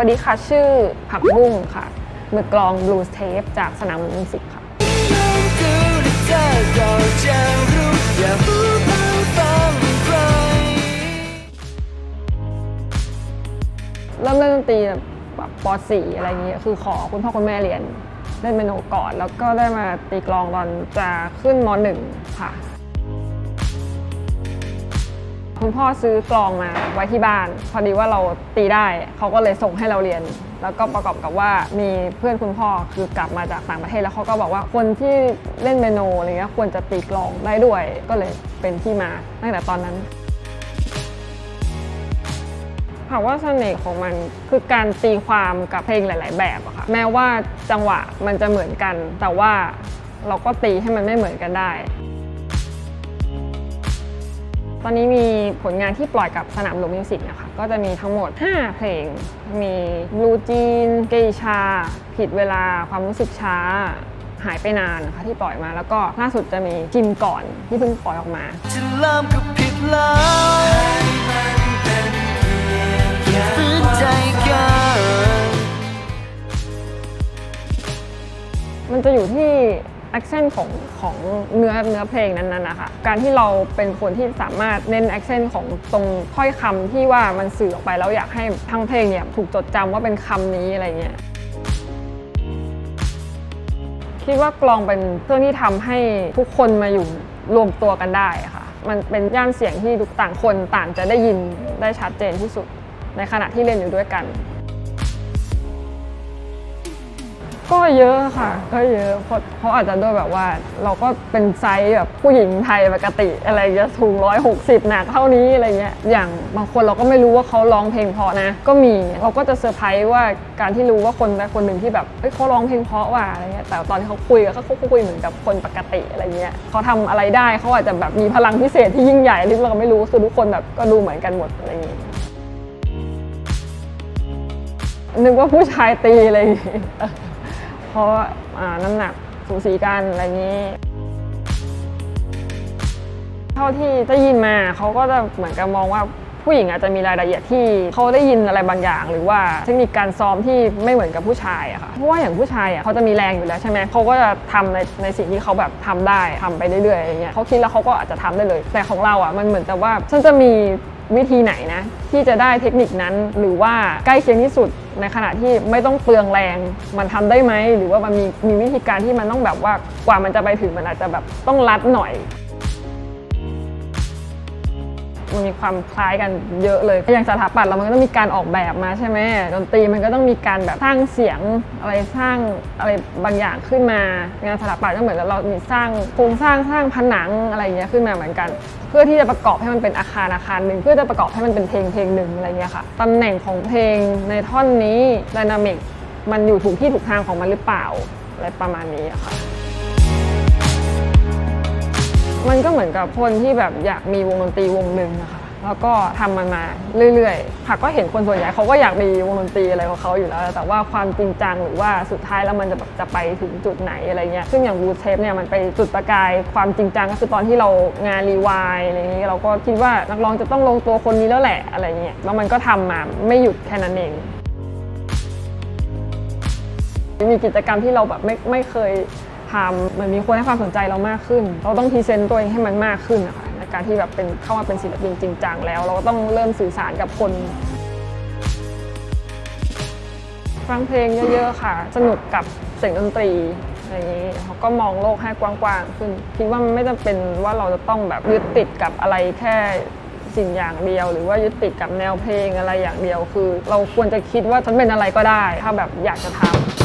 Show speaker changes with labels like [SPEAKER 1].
[SPEAKER 1] วัสดีค่ะ ชื่อผักบุ้งค่ะ มือกลองบลูสเทปจากสนามมิวสิกค่ะ
[SPEAKER 2] ดูที่เธอก็จะรู้อย่าพูดไปฟังใคร
[SPEAKER 1] เริ่มเล่นดนตรีแบบป .4 อะไรอย่างเงี้ยคือขอคุณพ่อคุณแม่เรียน เล่นเปโนก่อน แล้วก็ได้มาตีกลองตอนจะขึ้นม .1 ค่ะ คุณพ่อซื้อกลองมาไว้ที่บ้าน พอดีว่าเราตีได้ เขาก็เลยส่งให้เราเรียน แล้วก็ประกอบกับว่ามีเพื่อนคุณพ่อคือกลับมาจากต่างประเทศแล้วเขาก็บอกว่าคนที่เล่นเปียโนอะไรเงี้ยควรจะตีกลองได้ด้วย ก็เลยเป็นที่มาตั้งแต่ตอนนั้นถามว่าเสน่ห์ของมันคือการตีความกับเพลงหลาย ๆ แบบอะค่ะแม้ว่าจังหวะมันจะเหมือนกัน แต่ว่าเราก็ตีให้มันไม่เหมือนกันได้ ตอนนี้มีผลงานที่ปล่อยกับสนามหลวงมิวสิกนะคะก็จะมีทั้งหมด 5 เพลง มีลูจีน เกยชา ผิดเวลาความรู้สึกช้า หายไปนานนะคะที่ปล่อยมาแล้วก็ล่าสุดจะมีจิมก่อนที่เพิ่งปล่อยออกมา
[SPEAKER 2] จะเริ่มก็ผิดแล้วฝืนใจกัน
[SPEAKER 1] มันจะอยู่ที่ accent ของของเนื้อเนื้อเพลงนั้นๆนะคะการที่เราเป็นคนที่สามารถเน้น accent ของตรงถ้อยคำที่ว่ามันสื่อออกไปแล้วอยากให้ทั้งเพลงเนี่ยถูกจดจำว่าเป็นคำนี้อะไรเงี้ยคิดว่ากลองเป็นเครื่องที่ทำให้ทุกคนมาอยู่รวมตัวกันได้ค่ะ มันเป็นย่านเสียงที่ทุกต่างคนต่างจะได้ยินได้ชัดเจนที่สุด ในขณะที่เรียนอยู่ด้วยกัน ก็เยอะค่ะ ก็เยอะเพราะเขาอาจจะด้วยแบบว่า เราก็เป็นไซส์แบบผู้หญิงไทยปกติ อะไรเงี้ยสูงร้อยหกสิบหนักเท่านี้อะไรเงี้ยอย่างบางคนเราก็ไม่รู้ว่าเขาร้องเพลงเพราะนะ ก็มีเราก็จะเซอร์ไพรส์ว่าการที่รู้ว่าคนใดคนหนึ่งที่แบบเฮ้ยเขาร้องเพลงเพราะว่ะอะไรเงี้ยแต่ตอนที่เขาคุยเขาเขาคุยเหมือนกับคนปกติอะไรเงี้ยเขาทำอะไรได้เขาอาจจะแบบมีพลังพิเศษที่ยิ่งใหญ่ที่เราไม่รู้คือทุกคนแบบก็ดูเหมือนกันหมดอะไรอย่างงี้ยนึกว่าผู้ชายตีอะไรอย่างเงี้ย เพราะน้ำหนักสูสีกันอะไรอย่างนี้ เท่าที่ได้ยินมาเขาก็จะเหมือนกับมองว่าผู้หญิงอาจจะมีรายละเอียดที่เขาได้ยินอะไรบางอย่าง หรือว่าเทคนิคการซ้อมที่ไม่เหมือนกับผู้ชายอะค่ะเพราะว่าอย่างผู้ชายอะเขาจะมีแรงอยู่แล้วใช่ไหมเขาก็จะทำในในสิ่งที่เขาแบบทำได้ทำไปเรื่อยๆอย่างเงี้ยเขาคิดแล้วเขาก็อาจจะทำได้เลย แต่ของเราอะมันเหมือนกับว่าฉันจะมี วิธีไหนนะ ที่จะได้เทคนิคนั้นหรือว่าใกล้เคียงที่สุดในขณะที่ไม่ต้องเปลืองแรง มันทำได้ไหม หรือว่ามันมีมีวิธีการที่มันต้องแบบว่ากว่ามันจะไปถึงมันอาจจะแบบต้องรัดหน่อย มันมีความคล้ายกันเยอะเลย อย่างสถาปัตย์เรามันก็ต้องมีการออกแบบมาใช่ไหมดนตรีมันก็ต้องมีการแบบสร้างเสียงอะไรสร้างอะไรบางอย่างขึ้นมา งานสถาปัตย์ก็เหมือนเรามีสร้างโครงสร้างสร้างผนังอะไรอย่างเงี้ยขึ้นมาเหมือนกัน เพื่อที่จะประกอบให้มันเป็นอาคารอาคารหนึ่งเพื่อจะประกอบให้มันเป็นเพลงเพลงหนึ่งอะไรเงี้ยค่ะตำแหน่งของเพลงในท่อนนี้ดินามิกมันอยู่ถูกที่ถูกทางของมันหรือเปล่าอะไรประมาณนี้ค่ะ มันก็เหมือนกับคนที่แบบอยากมีวงดนตรีวงหนึ่งนะคะแล้วก็ทำมันมาเรื่อยๆค่ะก็เห็นคนส่วนใหญ่เขาก็อยากมีวงดนตรีอะไรของเขาอยู่แล้ว แต่ว่าความจริงจังหรือว่าสุดท้ายแล้วมันจะแบบจะไปถึงจุดไหนอะไรเงี้ยซึ่งอย่างบูเทปเนี่ยมันไปจุดประกายความจริงจังก็คือตอนที่เรางานรีวายอะไรเงี้ยเราก็คิดว่านักร้องจะต้องลงตัวคนนี้แล้วแหละอะไรเงี้ยแล้วมันก็ทำมาไม่หยุดแค่นั้นเองมีกิจกรรมที่เราแบบไม่ไม่เคย ทำเหมือนมีคนให้ความสนใจเรามากขึ้น เราต้องพรีเซนต์ตัวเองให้มันมากขึ้นนะคะในการที่แบบเป็นเข้ามาเป็นศิลปินจริงจังแล้ว เราก็ต้องเริ่มสื่อสารกับคนฟังเพลงเยอะๆค่ะ สนุกกับเสียงดนตรีอะไรอย่างนี้เขาก็มองโลกให้กว้างๆขึ้น คิดว่ามันไม่จำเป็นว่าเราจะต้องแบบยึดติดกับอะไรแค่สิ่งอย่างเดียว หรือว่ายึดติดกับแนวเพลงอะไรอย่างเดียว คือ เราควรจะคิดว่าฉันเป็นอะไรก็ได้ ถ้าแบบอยากจะทำ